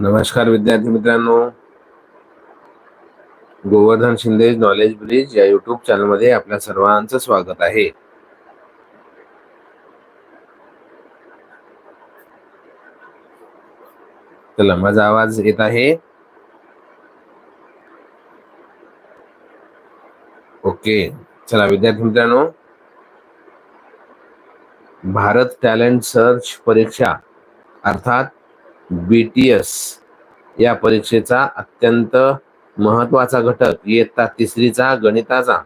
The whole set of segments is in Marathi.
नमस्कार विद्यार्थी मित्रांनो. गोवर्धन शिंदे नॉलेज ब्रिज या युट्यूब चॅनलमध्ये आपल्या सर्वांचं स्वागत आहे. चला माझा आवाज येत आहे? ओके चला विद्यार्थी मित्रांनो. भारत टॅलेंट सर्च परीक्षा अर्थात बी टी एस या परीक्षेचा अत्यंत महत्त्वाचा घटक इयत्ता तिसरीचा गणिताचा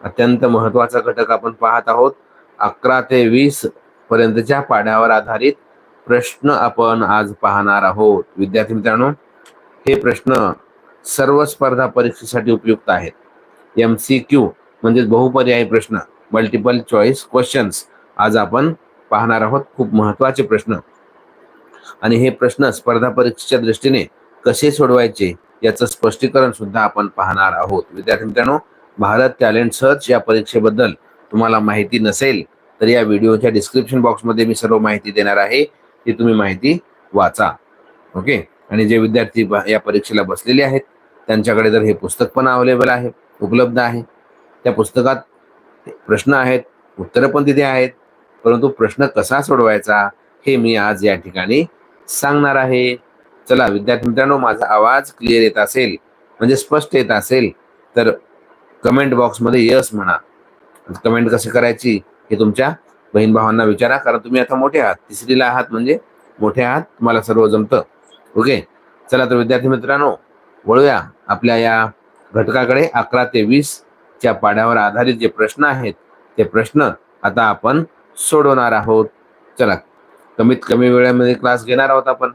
अत्यंत महत्त्वाचा घटक आपण पाहत आहोत. अकरा ते वीस पर्यंतच्या पाढ्यावर आधारित प्रश्न आपण आज पाहणार आहोत. विद्यार्थी मित्रांनो हे प्रश्न सर्व स्पर्धा परीक्षेसाठी उपयुक्त आहेत. एम सी क्यू म्हणजेच बहुपर्यायी प्रश्न मल्टिपल चॉईस क्वेश्चन्स आज आपण पाहणार आहोत. खूप महत्त्वाचे प्रश्न. आणि हे प्रश्न स्पर्धा परीक्षेच्या दृष्टीने कसे सोडवायचे याचं स्पष्टीकरण सुद्धा आपण पाहणार आहोत. विद्यार्थी मित्रांनो भारत टॅलेंट सर्च या परीक्षेबद्दल तुम्हाला माहिती नसेल तर या व्हिडिओच्या डिस्क्रिप्शन बॉक्समध्ये मी सर्व माहिती देणार आहे ती तुम्ही माहिती वाचा. ओके? आणि जे विद्यार्थी या परीक्षेला बसलेले आहेत त्यांच्याकडे जर हे पुस्तक पण अवेलेबल आहे उपलब्ध आहे. त्या पुस्तकात प्रश्न आहेत उत्तरं पण तिथे आहेत परंतु प्रश्न कसा सोडवायचा हे मी आज या ठिकाणी सांगणार आहे. चला विद्यार्थी मित्रांनो माझा आवाज क्लिअर येत असेल म्हणजे स्पष्ट येत असेल तर कमेंट बॉक्समध्ये यस म्हणा. कमेंट कशी करायची हे तुमच्या बहीण भावांना विचारा कारण तुम्ही आता मोठे आहात. तिसरीला आहात म्हणजे मोठे आहात तुम्हाला सर्व जमतं. ओके चला तर विद्यार्थी मित्रांनो वळूया आपल्या या घटकाकडे. अकरा ते वीस च्या पाड्यावर आधारित जे प्रश्न आहेत ते प्रश्न आता आपण सोडवणार आहोत. चला कमीत कमी वेळेमध्ये क्लास घेणार आहोत आपण.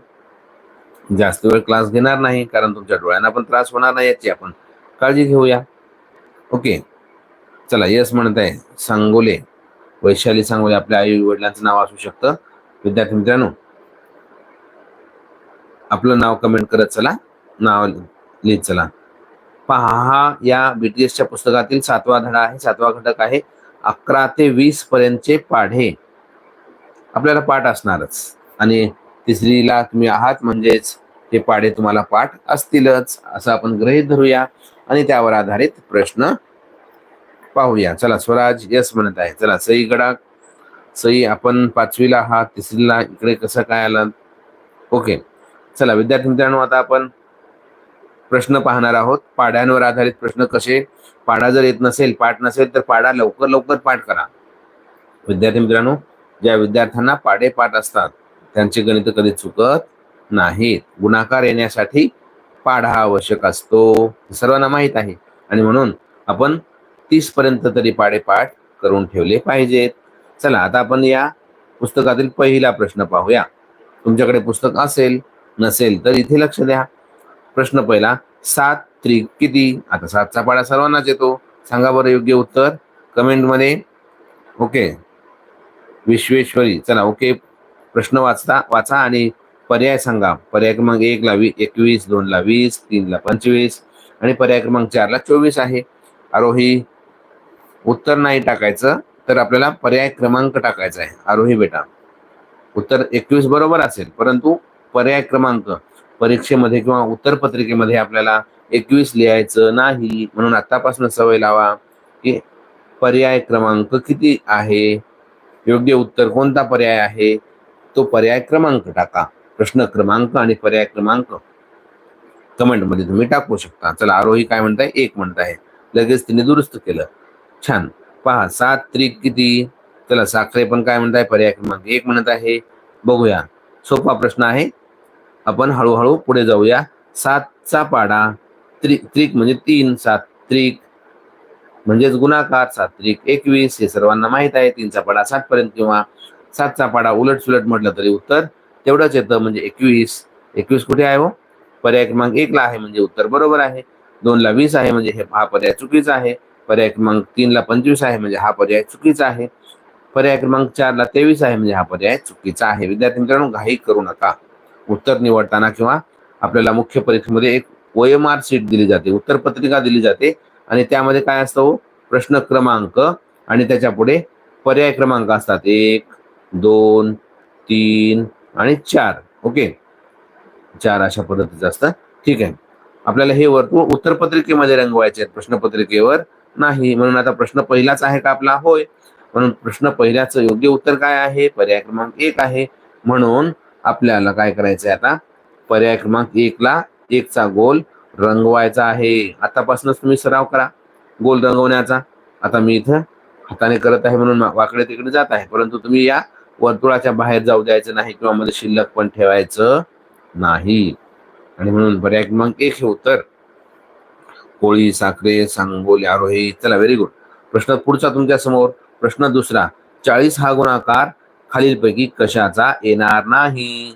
जास्त वेळ क्लास घेणार नाही कारण तुमच्या डोळ्यांना पण त्रास होणार नाही याची आपण काळजी घेऊया. ओके चला यस म्हणत आहे सांगोले वैशाली सांगोले आपल्या आई वडिलांचं नाव असू शकतं. विद्यार्थी मित्रांनो आपलं नाव कमेंट करत चला. नाव लिहित चला. पहा हा या बीटीएसच्या पुस्तकातील सातवा धडा आहे. सातवा घटक आहे अकरा ते वीस पर्यंतचे पाढे. आपल्याला पाठ असणारच. आणि तिसरीला तुम्ही आहात म्हणजेच हे पाढे तुम्हाला पाठ असतीलच असं आपण ग्रहित धरूया. आणि त्यावर आधारित प्रश्न पाहूया. चला स्वराज यस म्हणत आहे. चला सई गडा सई आपण पाचवीला आहात तिसरीला इकडे कसं काय आलं? ओके. चला विद्यार्थी मित्रांनो आता आपण प्रश्न पाहणार आहोत. पाड्यांवर आधारित प्रश्न कसे? पाडा जर येत नसेल पाठ नसेल तर पाडा लवकर लवकर पाठ करा. विद्यार्थी मित्रांनो ज्या विद्यार्थ्यांना पाडेपाठ असतात त्यांचे गणित कधी चुकत नाहीत. गुणाकार येण्यासाठी पाढा आवश्यक असतो. सर्वांना माहीत आहे. आणि म्हणून आपण तीस पर्यंत तरी पाडेपाठ करून ठेवले पाहिजेत. चला आता आपण या पुस्तकातील पहिला प्रश्न पाहूया. तुमच्याकडे पुस्तक असेल नसेल तर इथे लक्ष द्या. प्रश्न पहिला सात त्रिक किती? आता सातचा पाडा सर्वांनाच येतो. सांगा बरं योग्य उत्तर. कमेंटमध्ये. ओके. विश्वेश्वरी. चला ओके. प्रश्न वाचता वाचा आणि पर्याय सांगा. पर्याय क्रमांक एकला वी एकवीस दोन ला वीस तीन ला पंचवीस आणि पर्याय क्रमांक चार ला चोवीस आहे. आरोही उत्तर नाही टाकायचं तर आपल्याला पर्याय क्रमांक टाकायचा आहे. आरोही बेटा उत्तर एकवीस बरोबर असेल परंतु पर्याय क्रमांक परीक्षेमध्ये किंवा उत्तर पत्रिकेमध्ये आपल्याला एकवीस लिहायचं नाही. म्हणून आतापासून सवय लावा की पर्याय क्रमांक किती आहे? योग्य उत्तर कोणता पर्याय आहे? तो पर्याय क्रमांक टाका. प्रश्न क्रमांक आणि पर्याय क्रमांक कमेंटमध्ये तुम्ही टाकू शकता. चला आरोही काय म्हणताय? एक म्हणताय. लगेच तिने दुरुस्त केलं. छान. पहा सात त्रिक किती? चला साखरे पण काय म्हणताय? पर्याय क्रमांक एक म्हणत आहे. बघूया. सोपा प्रश्न आहे. आपण हळूहळू पुढे जाऊया. सातचा पाडा. त्रि त्रिक म्हणजे तीन सात त्रिक. म्हणजेच गुणाकार सात्विक एकवीस हे सर्वांना माहीत आहे. तीनचा पाडा सात पर्यंत किंवा सातचा पाडा उलट सुलट म्हटलं तरी उत्तर तेवढंच येतं. म्हणजे एकवीस एकवीस कुठे आहे हो? पर्याय क्रमांक एकला आहे म्हणजे उत्तर बरोबर आहे. दोनला वीस आहे म्हणजे हे हा पर्याय चुकीचा आहे. पर्याय क्रमांक तीनला पंचवीस आहे म्हणजे हा पर्याय चुकीचा आहे. पर्याय क्रमांक चारला तेवीस आहे म्हणजे हा पर्याय चुकीचा आहे. विद्यार्थी मित्रांनो घाई करू नका. उत्तर निवडताना किंवा आपल्याला मुख्य परीक्षेमध्ये एक ओएमआर सीट दिली जाते. उत्तर पत्रिका दिली जाते. आणि त्यामध्ये काय असतं? प्रश्न क्रमांक आणि त्याच्या पुढे पर्याय क्रमांक असतात. एक दोन तीन आणि चार. ओके? चार अशा पद्धतीचं असतं. ठीक आहे. आपल्याला हे वर्तुळ उत्तरपत्रिकेमध्ये रंगवायचे आहेत. प्रश्नपत्रिकेवर नाही. म्हणून आता प्रश्न पहिलाच आहे का आपला? होय. म्हणून प्रश्न पहिल्याचं योग्य उत्तर काय आहे? पर्याय क्रमांक एक आहे. म्हणून आपल्याला काय करायचं आहे आता? पर्याय क्रमांक एकला एकचा गोल रंगवायचा आहे. आतापासूनच तुम्ही सराव करा. गोल रंगवण्याचा. आता मी इथं हाताने करत आहे म्हणून वाकडे तिकडे जात आहे. परंतु तुम्ही या वर्तुळाच्या बाहेर जाऊ द्यायचं नाही किंवा मध्ये शिल्लक पण ठेवायचं नाही. आणि म्हणून पर्याय क्रमांक एक हे उत्तर. कोळी साखरे सांगोली आरोही चला व्हेरी गुड प्रश्न पुढचा तुमच्यासमोर. प्रश्न दुसरा. चाळीस हा गुणाकार खालीलपैकी कशाचा येणार नाही?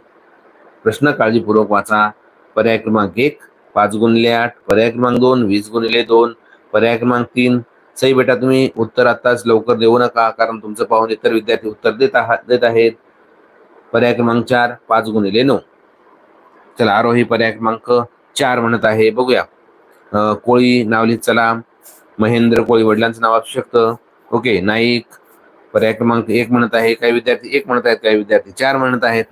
प्रश्न काळजीपूर्वक वाचा. पर्याय क्रमांक एक. पाच गुणिले आठ पर्याय क्रमांक दोन वीस गुणिले दोन पर्याय क्रमांक तीन. सई बेटा तुम्ही उत्तर आताच लवकर देऊ नका कारण तुमचं पाहून इतर विद्यार्थी उत्तर देत आहात देत आहेत. पर्याय क्रमांक चार पाच गुणिले नऊ. चला आरोही पर्याय क्रमांक चार म्हणत आहे. बघूया. कोळी नावली चला महेंद्र कोळी वडिलांचं नाव असू शकतं. ओके नाईक पर्याय क्रमांक एक म्हणत आहे. काही विद्यार्थी एक म्हणत आहेत काही विद्यार्थी चार म्हणत आहेत.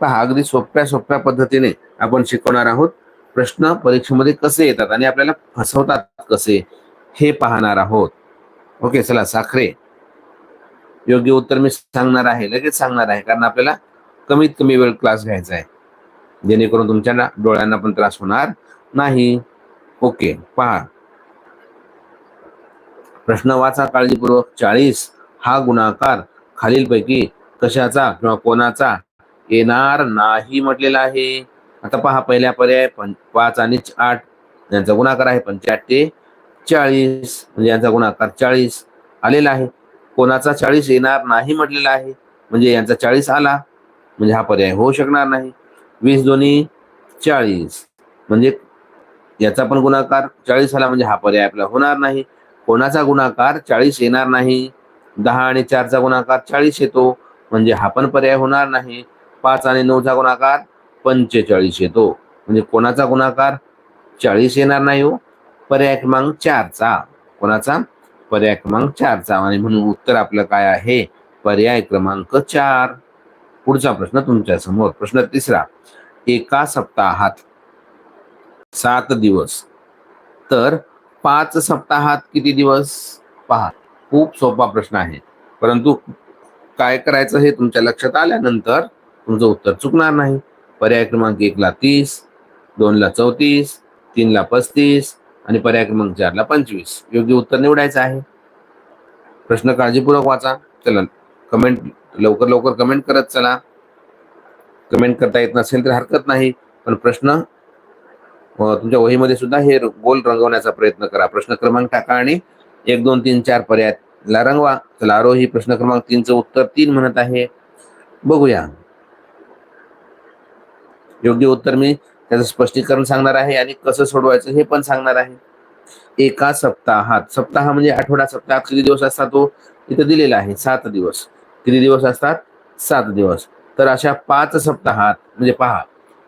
पहा अगदी सोप्या सोप्या पद्धतीने आपण शिकवणार आहोत. प्रश्न परीक्षेमध्ये कसे येतात आणि आपल्याला फसवतात कसे हे पाहणार आहोत. ओके चला साखरे. योग्य उत्तर मी सांगणार आहे लगेच सांगणार आहे कारण आपल्याला कमीत कमी वेळ क्लास घ्यायचा आहे. जेणेकरून तुमच्या डोळ्यांना पण त्रास होणार नाही. ओके पहा. प्रश्न वाचा काळजीपूर्वक. चाळीस हा गुणाकार खालीलपैकी कशाचा किंवा कोणाचा? येणार नाही म्हटलेलं आहे. आता पहा पहिल्या पर्याय पाच आणि आठ यांचा गुणाकार आहे पंचाठ ते चाळीस म्हणजे यांचा गुणाकार चाळीस आलेला आहे. कोणाचा चाळीस येणार नाही म्हटलेला आहे म्हणजे यांचा चाळीस आला म्हणजे हा पर्याय होऊ शकणार नाही. वीस दोन्ही चाळीस म्हणजे याचा पण गुणाकार चाळीस आला म्हणजे हा पर्याय आपला होणार नाही. कोणाचा गुणाकार चाळीस येणार नाही दहा आणि चारचा गुणाकार चाळीस येतो म्हणजे हा पण पर्याय होणार नाही. पाच आणि नऊचा गुणाकार पंचेचाळीस येतो. म्हणजे कोणाचा गुणाकार? चाळीस येणार नाही हो. पर्याय क्रमांक चारचा. कोणाचा? पर्याय क्रमांक चारचा. आणि म्हणून उत्तर आपलं काय आहे? पर्याय क्रमांक चार. पुढचा प्रश्न तुमच्यासमोर. प्रश्न तिसरा. एका सप्ताहात सात दिवस. तर पाच सप्ताहात किती दिवस? पहा खूप सोपा प्रश्न आहे. परंतु काय करायचं हे तुमच्या लक्षात आल्यानंतर तुमचं उत्तर चुकणार नाही. पर्याय क्रमांक एकला तीस दोनला चौतीस तीनला पस्तीस आणि पर्याय क्रमांक चारला पंचवीस. योग्य उत्तर निवडायचं आहे. प्रश्न काळजीपूर्वक वाचा. चला कमेंट लवकर लवकर कमेंट करत चला. कमेंट करता येत नसेल तर हरकत नाही पण प्रश्न तुमच्या वहीमध्ये सुद्धा हे गोल रंगवण्याचा प्रयत्न करा. प्रश्न क्रमांक टाका आणि एक दोन तीन चार पर्यायला रंगवा. चला आरोही प्रश्न क्रमांक तीनचं उत्तर तीन म्हणत आहे. बघूया. योग्य उत्तर मी त्याचं स्पष्टीकरण सांगणार आहे आणि कसं सोडवायचं हे पण सांगणार आहे. एका सप्ताहात सप्ताह म्हणजे आठवडा सप्ताहात किती दिवस असतात तो? इथं दिलेला आहे सात दिवस. किती दिवस असतात? सात दिवस. तर अशा पाच सप्ताहात म्हणजे पहा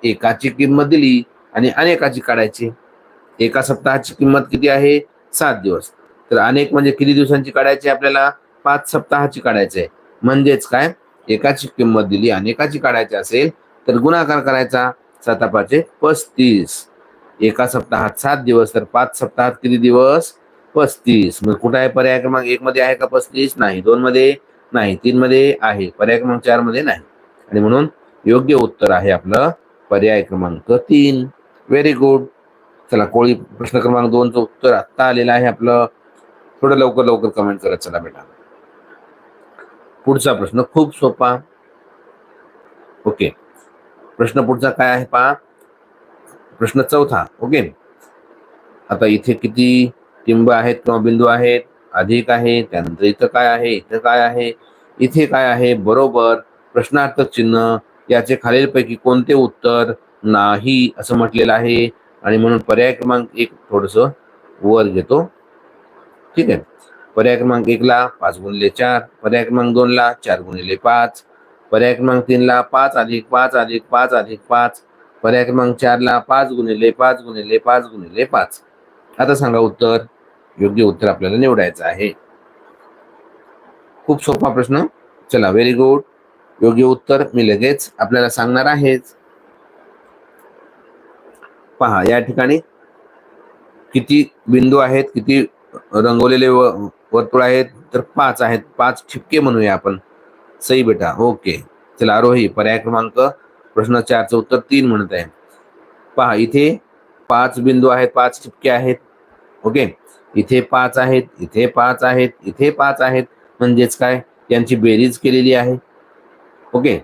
एकाची किंमत दिली आणि अनेकाची काढायची. एका सप्ताहाची किंमत किती आहे? सात दिवस. तर अनेक म्हणजे किती दिवसांची काढायची आपल्याला? पाच सप्ताहाची काढायची आहे. म्हणजेच काय? एकाची किंमत दिली अनेकाची काढायची असेल तर गुणाकार करायचा सातापाचे पस्तीस. एका सप्ताहात सात दिवस तर पाच सप्ताहात किती दिवस? पस्तीस. मग कुठं आहे पर्याय क्रमांक? एक मध्ये आहे का पस्तीस? नाही. दोन मध्ये? नाही. तीन मध्ये आहे. पर्याय क्रमांक चारमध्ये नाही. आणि म्हणून योग्य उत्तर आहे आपलं पर्याय क्रमांक तीन. व्हेरी गुड चला कोळी प्रश्न क्रमांक दोनचं उत्तर आत्ता आलेलं आहे आपलं. थोडं लवकर लवकर कमेंट करत चला बेटा. पुढचा प्रश्न खूप सोपा. ओके. प्रश्न पुढचा काय आहे पहा. प्रश्न चौथा ओके. आता इथे किती टिंब आहेत किंवा बिंदू आहेत? अधिक आहे त्यानंतर इथं काय आहे? इथं काय आहे? इथे काय आहे? बरोबर. प्रश्नार्थक चिन्ह याचे खालीलपैकी कोणते उत्तर? नाही असं म्हटलेलं आहे. आणि म्हणून पर्याय क्रमांक एक थोडस वर घेतो. ठीक आहे. पर्याय क्रमांक एकला पाच गुणिले चार. पर्याय क्रमांक दोनला चार गुणिले पाच. पर्याय क्रमांक तीनला पाच अधिक पाच अधिक पाच अधिक पाच. पर्याय क्रमांक चारला पाच गुणिले पाच गुणिले पाच गुणिले पाच. आता सांगा उत्तर. योग्य उत्तर आपल्याला निवडायचं आहे. खूप सोपा प्रश्न. चला व्हेरी गुड योग्य उत्तर मी लगेच आपल्याला सांगणार आहेच. पहा या ठिकाणी किती बिंदू आहेत किती रंगवलेले व- वर्तुळ आहेत तर पाच आहेत. पाच ठिपके म्हणूया आपण. सई बेटा ओके. चला आरोही पर्याय क्रमांक प्रश्न चारचं उत्तर तीन म्हणत आहे. पहा इथे पाच बिंदू आहेत पाच ठिपके आहेत. ओके? इथे पाच आहेत इथे पाच आहेत इथे पाच आहेत. म्हणजेच काय? यांची बेरीज केलेली आहे. ओके?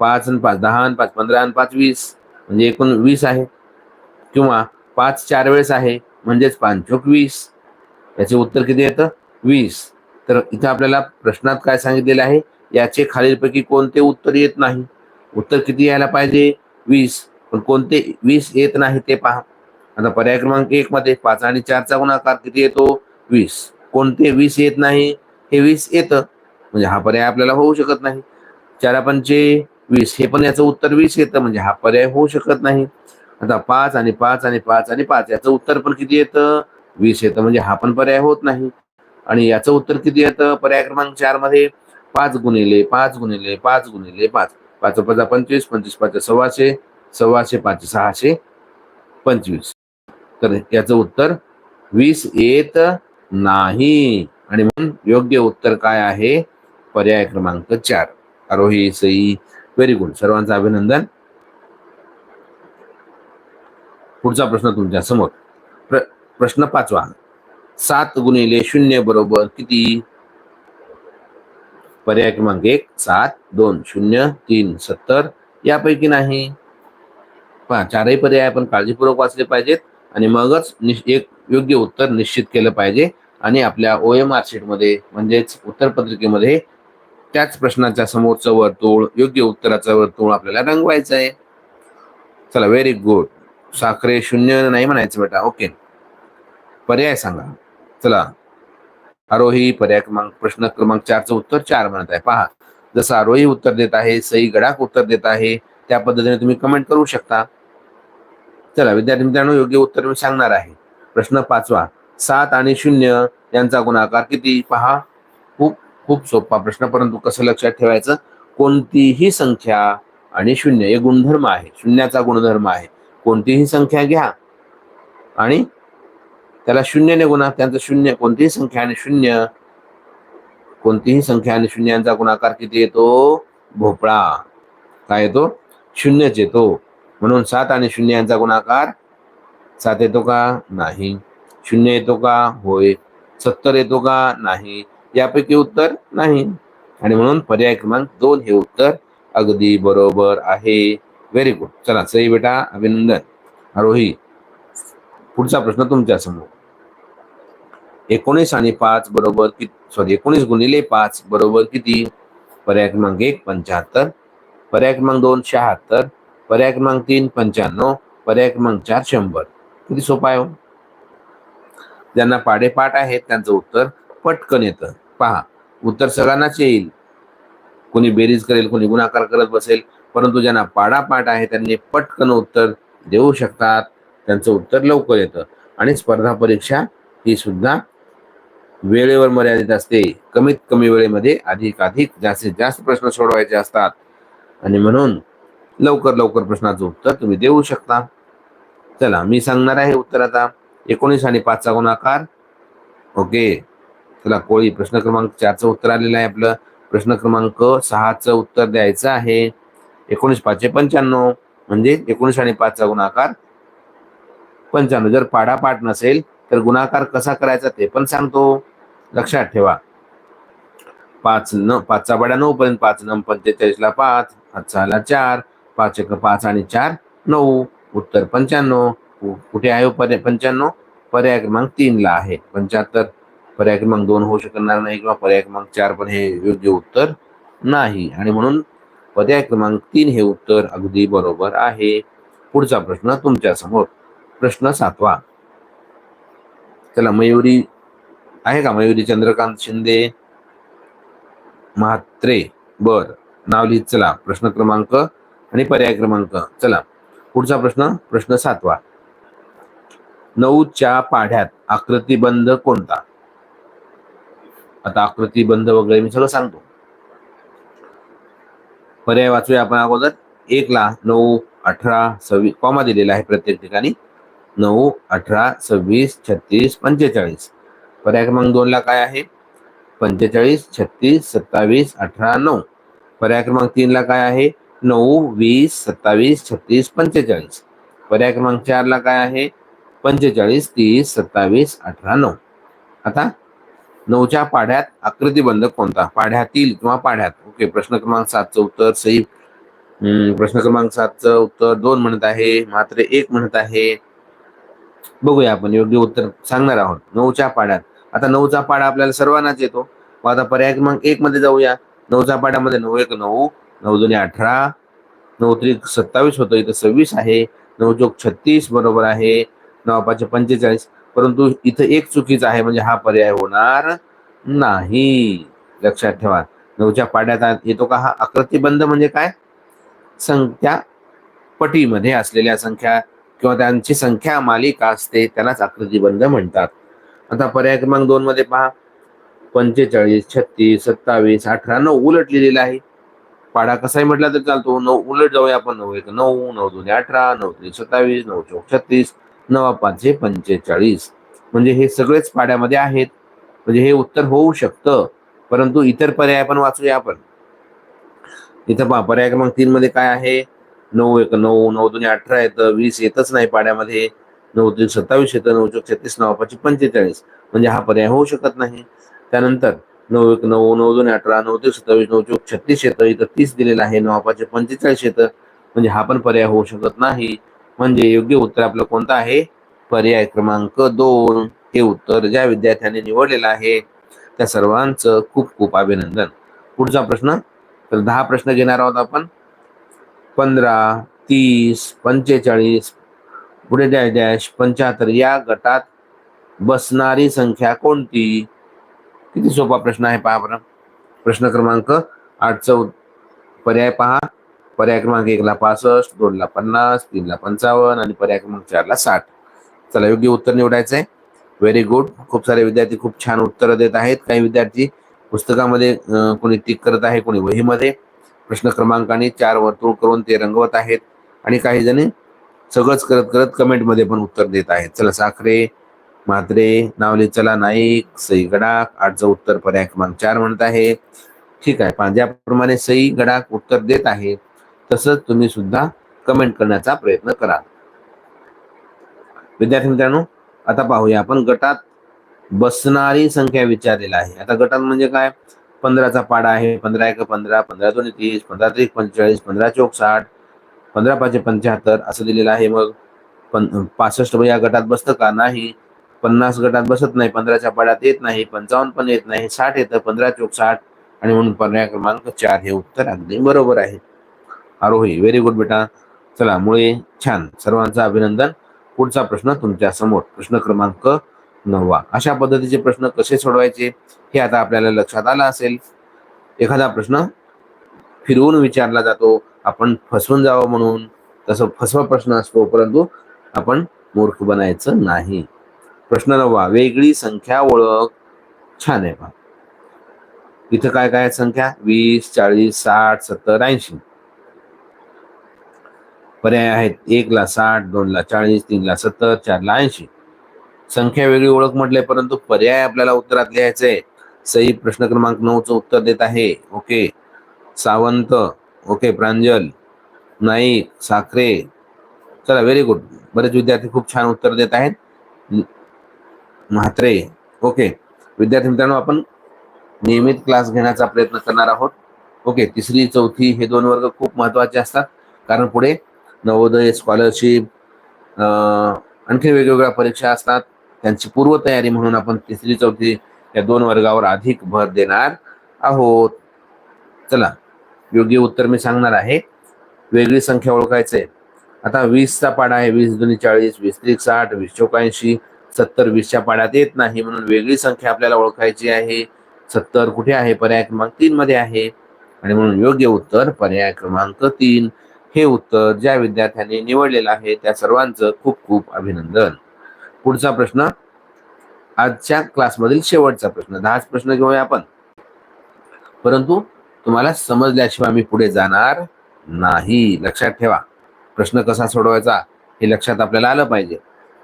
पाच आणि पाच दहा आणि पाच पंधरा आणि पाच वीस. म्हणजे एकूण वीस आहे. किंवा पाच चार वेळेस आहे म्हणजेच पाचोक वीस. याचे उत्तर किती येतं? वीस. तर इथं आपल्याला प्रश्नात काय सांगितलेलं आहे? याचे खालीलपैकी कोणते उत्तर येत नाही? उत्तर किती यायला पाहिजे? वीस. पण कोणते वीस येत नाही ते पहा. आता पर्याय क्रमांक एक मध्ये पाच आणि चारचा गुणाकार किती येतो? वीस. कोणते वीस येत नाही? हे वीस येतं. म्हणजे हा पर्याय आपल्याला होऊ शकत नाही. चारा पंचे वीस. हे पण याचं उत्तर वीस येतं. म्हणजे हा पर्याय होऊ शकत नाही. आता पाच आणि पाच आणि पाच आणि पाच याचं उत्तर पण किती येतं? वीस येतं. म्हणजे हा पण पर्याय होत नाही. आणि याचं उत्तर किती येतं? पर्याय क्रमांक चारमध्ये पाच गुणिले पाच गुणिले पाच गुणिले पाच. पाच पाच पंचवीस पंचवीस पाच सव्वाशे सव्वाशे पाच सहाशे पंचवीस. तर याचं उत्तर वीस येत नाही. आणि म्हणून योग्य उत्तर काय आहे? पर्याय क्रमांक चार. Aarohi Sai very good. सर्वांचं अभिनंदन. पुढचा प्रश्न तुमच्यासमोर. प्र, प्रश्न पाचवा. सात गुणिले शून्य बरोबर किती? पर्याय क्रमांक एक सात दोन शून्य तीन सत्तर यापैकी नाही. पहा चारही पर्याय आपण काळजीपूर्वक वाचले पाहिजेत आणि मगच एक योग्य उत्तर निश्चित केलं पाहिजे आणि आपल्या ओ एम आर शीटमध्ये म्हणजेच उत्तरपत्रिकेमध्ये त्याच प्रश्नाच्या समोरचं वर्तुळ योग्य उत्तराचं वर्तुळ आपल्याला रंगवायचं आहे. चला व्हेरी गुड साखरे शून्य नाही म्हणायचं बेटा ओके पर्याय सांगा. चला आरोही पर्याय क्रमांक प्रश्न क्रमांक चारचं उत्तर चार म्हणत आहे. पहा जसं आरोही उत्तर देत आहे सई गडाक उत्तर देत आहे त्या पद्धतीने तुम्ही कमेंट करू शकता. चला विद्यार्थी मित्रांनो योग्य उत्तर मी सांगणार आहे. प्रश्न पाचवा सात आणि शून्य यांचा गुणाकार किती? पहा खूप खूप सोपा प्रश्न परंतु कसं लक्षात ठेवायचं? कोणतीही संख्या आणि शून्य हे गुणधर्म आहे. शून्याचा गुणधर्म आहे. कोणतीही संख्या घ्या आणि त्याला शून्यने गुणा त्यांचं शून्य कोणतीही संख्या आणि शून्य. कोणतीही संख्या आणि शून्यांचा गुणाकार किती येतो? भोपळा. काय येतो? शून्यच येतो. म्हणून सात आणि शून्य यांचा गुणाकार सात येतो का? नाही. शून्य येतो का? होय. सत्तर येतो का? नाही. यापैकी उत्तर नाही. आणि म्हणून पर्याय क्रमांक दोन हे उत्तर अगदी बरोबर आहे. व्हेरी गुड चला सई बेटा अभिनंदन. आरोही पुढचा प्रश्न तुमच्यासमोर. एकोणीस आणि पाच बरोबर किती सॉरी एकोणीस गुणिले पाच बरोबर किती? पर्याय क्रमांक एक पंच्याहत्तर. पर्याय क्रमांक दोन शहात्तर. पर्याय क्रमांक तीन पंच्याण्णव. पर्याय क्रमांक चार शंभर. किती सोपा आहे हो? ज्यांना पाडेपाठ आहेत त्यांचं उत्तर पटकन येतं. पहा उत्तर सगळ्यांनाच येईल. कोणी बेरीज करेल कोणी गुणाकार करत बसेल परंतु ज्यांना पाडापाठ आहे त्यांनी पटकन उत्तर देऊ शकतात. त्यांचं उत्तर लवकर येतं. आणि स्पर्धा परीक्षा ही सुद्धा वेळेवर मर्यादित असते. कमीत कमी वेळेमध्ये अधिक अधिक जास्तीत जास्त प्रश्न सोडवायचे असतात. आणि म्हणून लवकर लवकर प्रश्नाचं उत्तर तुम्ही देऊ शकता. चला मी सांगणार आहे उत्तर आता. एकोणीस आणि पाचचा गुणाकार. ओके. चला कोळी प्रश्न क्रमांक चारचं उत्तर आलेलं आहे आपलं. प्रश्न क्रमांक सहाचं उत्तर द्यायचं आहे. एकोणीस पाचशे पंच्याण्णव. म्हणजे एकोणीस आणि पाचचा गुणाकार. पंच्याण्णव. जर पाडापाठ नसेल तर गुणाकार कसा करायचा ते पण सांगतो. लक्षात ठेवा. पाच न पाचचा बडा नऊ पर्यंत पाच नऊ पंचेचाळीसला पाच हातचा चार पाच एक पाच आणि चार नऊ. उत्तर पंच्याण्णव. कुठे आहे हो पर्याय? पंच्याण्णव. पर्याय क्रमांक तीनला आहे. पंच्याहत्तर. पर्याय क्रमांक दोन होऊ शकणार नाही किंवा पर्याय क्रमांक चार पण हे योग्य उत्तर नाही. आणि म्हणून पर्याय क्रमांक तीन हे उत्तर अगदी बरोबर आहे. पुढचा प्रश्न तुमच्यासमोर. प्रश्न सातवा. चला मयुरी आहे का? मयुरी चंद्रकांत शिंदे म्हात्रे. बर. नाव लिहित चला. प्रश्न क्रमांक आणि पर्याय क्रमांक. चला. पुढचा प्रश्न प्रश्न सातवा. नऊच्या पाढ्यात आकृतीबंध कोणता? आता आकृतीबंध वगैरे मी सगळं सांगतो. पर्याय वाचूया आपण अगोदर. एक ला नऊ अठरा सव्वीस कॉमा दिलेला आहे प्रत्येक ठिकाणी. नऊ अठरा सव्वीस छत्तीस पंचेचाळीस. पर्याय क्रमांक दोनला काय आहे? पंचेचाळीस छत्तीस सत्तावीस अठरा नऊ. पर्याय क्रमांक तीनला काय आहे? नऊ वीस सत्तावीस छत्तीस पंचेचाळीस. पर्याय क्रमांक चारला काय आहे? पंचेचाळीस तीस सत्तावीस अठरा नऊ. आता नऊच्या पाढ्यात आकृतिबंध कोणता? पाढ्यातील किंवा पाढ्यात. ओके प्रश्न क्रमांक सातचं उत्तर सही. प्रश्न क्रमांक सातचं उत्तर दोन म्हणत आहे मात्र एक म्हणत आहे. बघूया आपण योग्य उत्तर सांगणार आहोत. नऊच्या पाड्यात. आता नऊचा पाडा आपल्याला सर्वांनाच येतो. मग आता पर्याय क्रमांक एक मध्ये जाऊया. नऊच्या पाड्यामध्ये नऊ एक नऊ नऊ दोन्ही अठरा नऊ त्रिक सत्तावीस होतं इथं सव्वीस आहे. नऊ जोग छत्तीस बरोबर आहे. नऊ पाचशे पंचेचाळीस. परंतु इथं एक चुकीचा आहे म्हणजे हा पर्याय होणार नाही. लक्षात ठेवा. नऊच्या पाड्यात येतो का हा आकृतिबंध म्हणजे काय? संख्या पटीमध्ये असलेल्या संख्या किंवा त्यांची संख्या मालिका असते त्यालाच आकृतिबंध म्हणतात. आता पर्याय क्रमांक दोन मध्ये पहा. पंचेचाळीस छत्तीस सत्तावीस अठरा नऊ उलट लिहिलेला आहे. पाडा कसाही म्हटला तरी चालतो. नऊ उलट जाऊया आपण. नऊ एक नऊ नऊ दोन अठरा नऊ तीन सत्तावीस नऊ चौक छत्तीस नऊ पाचशे पंचेचाळीस. म्हणजे हे सगळेच पाड्यामध्ये आहेत. म्हणजे हे उत्तर होऊ शकतं. परंतु इतर पर्याय पण वाचूया आपण. इथं पहा पर्याय क्रमांक तीन मध्ये काय आहे? नऊ एक नऊ नऊ दोन्ही अठरा येतं वीस येतच नाही पाड्यामध्ये. नऊ तीन सत्तावीस येतं नऊ चौक छत्तीस नऊ पाचशे पंचेचाळीस. म्हणजे हा पर्याय होऊ शकत नाही. त्यानंतर नऊ एक नऊ नऊ दोन अठरा नऊ ते सत्तावीस नऊ चौक छत्तीस येतं इथं तीस दिलेलं आहे नऊ पाचशे पंचेचाळीस येतं. म्हणजे हा पण पर्याय होऊ शकत नाही. म्हणजे योग्य उत्तर आपलं कोणतं आहे? पर्याय क्रमांक दोन. हे उत्तर ज्या विद्यार्थ्यांनी निवडलेलं आहे त्या सर्वांचं खूप खूप अभिनंदन. पुढचा प्रश्न तर दहा प्रश्न घेणार आहोत आपण. पंधरा तीस पंचेचाळीस पुढे डॅश डॅश पंच्याहत्तर या गटात बसणारी संख्या कोणती? किती सोपा प्रश्न आहे पहा बरं. प्रश्न क्रमांक आठचा पर्याय पहा. पर्याय क्रमांक एकला पासष्ट दोनला पन्नास तीनला पंचावन्न आणि पर्याय क्रमांक चारला साठ. चला योग्य उत्तर निवडायचं आहे व्हेरी गुड खूप सारे विद्यार्थी खूप छान उत्तरं देत आहेत. काही विद्यार्थी पुस्तकामध्ये कोणी टिक करत आहे कोणी वहीमध्ये. प्रश्न क्रमांकाने चार वर्तुळ करून ते रंगवत आहेत. आणि काही जणी सगळंच करत करत कमेंटमध्ये पण उत्तर देत आहेत. चला साखरे म्हात्रे नावले चला नाईक सई गडाख आठचं उत्तर पर्याय क्रमांक चार म्हणत आहे ठीक आहे पहा ज्याप्रमाणे सई गडाख उत्तर देत आहे तसंच तुम्ही सुद्धा कमेंट करण्याचा प्रयत्न करा. विद्यार्थी मित्रांनो आता पाहूया आपण गटात बसणारी संख्या विचारलेला आहे. आता गटात म्हणजे काय? पंधराचा पाडा आहे पंधरा एक पंधरा पंधरा दोन तीस पंधरा त्रिक पंचेचाळीस पंधरा चौक साठ पंधरा पाचशे पंच्याहत्तर असं दिलेलं आहे. मग पण पासष्ट म्हणजे या गटात बसतं का? नाही. पन्नास गटात बसत नाही. पंधराच्या पाड्यात येत नाही. पंचावन्न पण येत नाही. साठ येतं. पंधरा चौक साठ. आणि म्हणून पर्याय क्रमांक चार हे उत्तर अगदी बरोबर आहे. आरोही व्हेरी गुड बेटा. चला मुळे छान. सर्वांचं अभिनंदन. पुढचा प्रश्न तुमच्यासमोर. प्रश्न क्रमांक नववा. अशा पद्धतीचे प्रश्न कसे सोडवायचे हे आता आपल्याला लक्षात आलं असेल. एखादा प्रश्न फिरवून विचारला जातो आपण फसवून जावं म्हणून. तसं फसवा प्रश्न असतो परंतु आपण मूर्ख बनायचं नाही. प्रश्न नववा वेगळी संख्या ओळख. छान आहे पहा इथं काय काय संख्या? वीस चाळीस साठ सत्तर ऐंशी. पर्याय आहेत. एक ला साठ दोन ला चाळीस तीन ला सत्तर चार ला ऐंशी. संख्या वेगळी ओळख म्हटले परंतु पर्याय आपल्याला उत्तरात लिहायचे आहे. सही प्रश्न क्रमांक नऊचं उत्तर देत आहे. ओके. सावंत. ओके. प्रांजल. नाईक साखरे. चला व्हेरी गुड बरेच विद्यार्थी खूप छान उत्तर देत आहेत. म्हात्रे. ओके. विद्यार्थी मित्रांनो आपण नियमित क्लास घेण्याचा प्रयत्न करणार आहोत. ओके. तिसरी चौथी हे दोन वर्ग खूप महत्त्वाचे असतात. कारण पुढे नवोदय स्कॉलरशिप आणखी वेगवेगळ्या परीक्षा असतात. त्यांची पूर्वतयारी म्हणून आपण तिसरी चौथी या दोन वर्गावर अधिक भर देणार आहोत. चला योग्य उत्तर मी सांगणार आहे. वेगळी संख्या ओळखायचे. आता वीसचा पाडा आहे. वीस दोन्ही चाळीस वीस त्रिक साठ वीस चौकाऐंशी सत्तर वीसच्या पाड्यात येत नाही म्हणून वेगळी संख्या आपल्याला ओळखायची आहे. सत्तर कुठे आहे? पर्याय क्रमांक तीन मध्ये आहे. आणि म्हणून योग्य उत्तर पर्याय क्रमांक तीन. हे उत्तर ज्या विद्यार्थ्यांनी निवडलेलं आहे त्या सर्वांचं खूप खूप अभिनंदन. पुढचा प्रश्न. आजच्या क्लासमधील शेवटचा प्रश्न. दहाच प्रश्न घेऊया आपण. परंतु तुम्हाला समजल्याशिवाय मी पुढे जाणार नाही. लक्षात ठेवा. प्रश्न कसा सोडवायचा हे लक्षात आपल्याला आलं पाहिजे.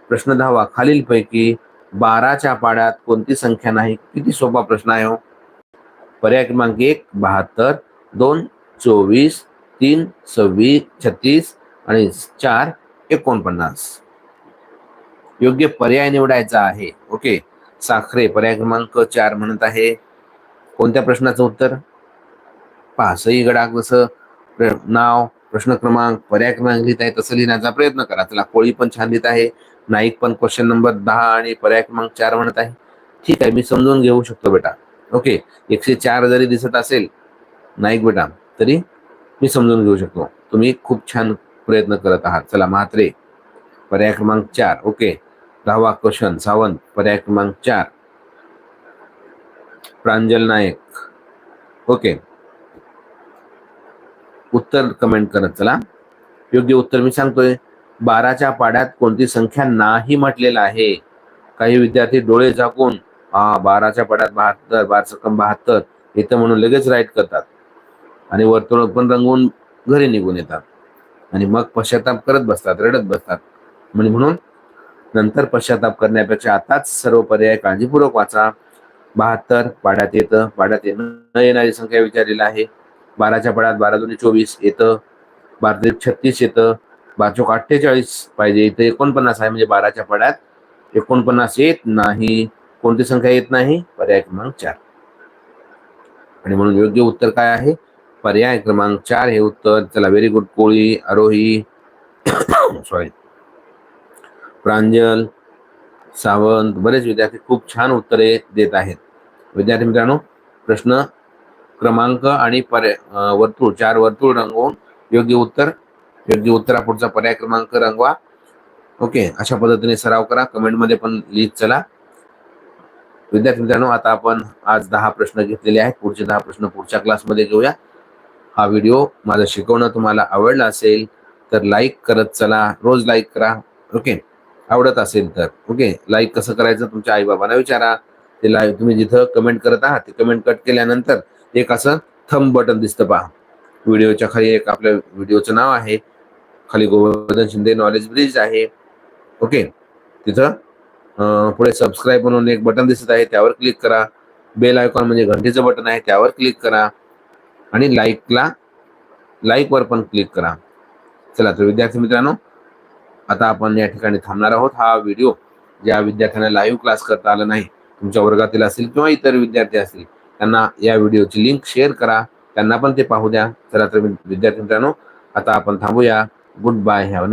प्रश्न दहावा. खालीलपैकी बाराच्या पाड्यात कोणती संख्या नाही? किती सोपा प्रश्न आहे हो? पर्याय क्रमांक एक बहात्तर दोन चोवीस तीन सव्वीस छत्तीस आणि चार एकोणपन्नास. योग्य पर्याय निवडायचा आहे. ओके? साखरे पर्याय क्रमांक चार म्हणत आहे. कोणत्या प्रश्नाचं उत्तर? पहा सई गडाक जसं प्र- नाव प्रश्न क्रमांक पर्याय क्रमांक लिहित आहे तसं लिहिण्याचा प्रयत्न करा. त्याला कोळी पण छान लिहित आहे. नाईक पण क्वेश्चन नंबर दहा आणि पर्याय क्रमांक चार म्हणत आहे. ठीक आहे मी समजून घेऊ शकतो बेटा. ओके? एकशे चार जरी दिसत असेल नाईक बेटा तरी मी समजून घेऊ शकतो. तुम्ही खूप छान प्रयत्न करत आहात. चला म्हात्रे. पर्याय क्रमांक चार. ओके? दहावा क्वेश्चन सावंत पर्याय क्रमांक चार. प्रांजल नायक ओके. उत्तर कमेंट करत चला. योग्य उत्तर मी सांगतोय. बाराच्या पाड्यात कोणती संख्या नाही म्हटलेलं आहे? काही विद्यार्थी डोळे झाकून हा बाराच्या पाड्यात बहात्तर बार सक्कम बहात्तर इथं म्हणून लगेच राईट करतात. आणि वर्तुळक पण रंगवून घरी निघून येतात. आणि मग पश्चाताप करत बसतात रडत बसतात. म्हणजे म्हणून नंतर पश्चाताप करण्यापेक्षा आताच सर्व पर्याय काळजीपूर्वक वाचा. बहात्तर पाड्यात येतं. पाड्यात येणं न येणारी संख्या विचारलेला आहे. बाराच्या पाड्यात बारा दोन्ही चोवीस येतं. बारा छत्तीस येतं. बारचोक अठ्ठेचाळीस पाहिजे. इथं एकोणपन्नास आहे. म्हणजे बाराच्या पाड्यात एकोणपन्नास येत नाही. कोणती संख्या येत नाही? पर्याय क्रमांक चार. आणि म्हणून योग्य उत्तर काय आहे? पर्याय क्रमांक चार हे उत्तर. चला very good Koli Aarohi sorry Pranjal Sawant बरेच विद्यार्थी खूप छान उत्तरे देत आहेत. विद्यार्थी मित्रांनो प्रश्न क्रमांक आणि पर्याय वर्तुळ चार वर्तुळ रंगवून योग्य उत्तर योग्य उत्तरा पुढचा पर्याय क्रमांक रंगवा. ओके अशा पद्धतीने सराव करा. कमेंटमध्ये पण लिहित चला. विद्यार्थी मित्रांनो आता आपण आज दहा प्रश्न घेतलेले आहेत. पुढचे दहा प्रश्न पुढच्या क्लासमध्ये घेऊया. हा व्हिडिओ माझं शिकवणं तुम्हाला आवडला असेल तर लाईक करत चला. रोज लाईक करा. ओके. आवडत असेल तर. ओके लाईक कसं करायचं तुमच्या आईबाबांना विचारा. ते लाईक तुम्ही जिथं कमेंट करत आहात ते कमेंट कट केल्यानंतर एक असं थंब बटन दिसतं पहा. व्हिडिओच्या खाली एक आपल्या व्हिडिओचं नाव आहे. खाली गोवर्धन शिंदे नॉलेज ब्रिज आहे. ओके तिथं पुढे सबस्क्राईब म्हणून एक बटन दिसत आहे. त्यावर क्लिक करा. बेल आयकॉन म्हणजे घंटेचं बटन आहे. त्यावर क्लिक करा. आणि लाईकला लाईकवर पण क्लिक करा. चला तर विद्यार्थी मित्रांनो आता आपण या ठिकाणी थांबणार आहोत. हा व्हिडिओ ज्या विद्यार्थ्यांना लाईव्ह क्लास करता आला नाही तुमच्या वर्गातील असतील किंवा इतर विद्यार्थी असतील त्यांना या व्हिडिओची लिंक शेअर करा. त्यांना पण ते पाहू द्या. चला तर विद्यार्थी मित्रांनो आता आपण थांबूया. Good bye have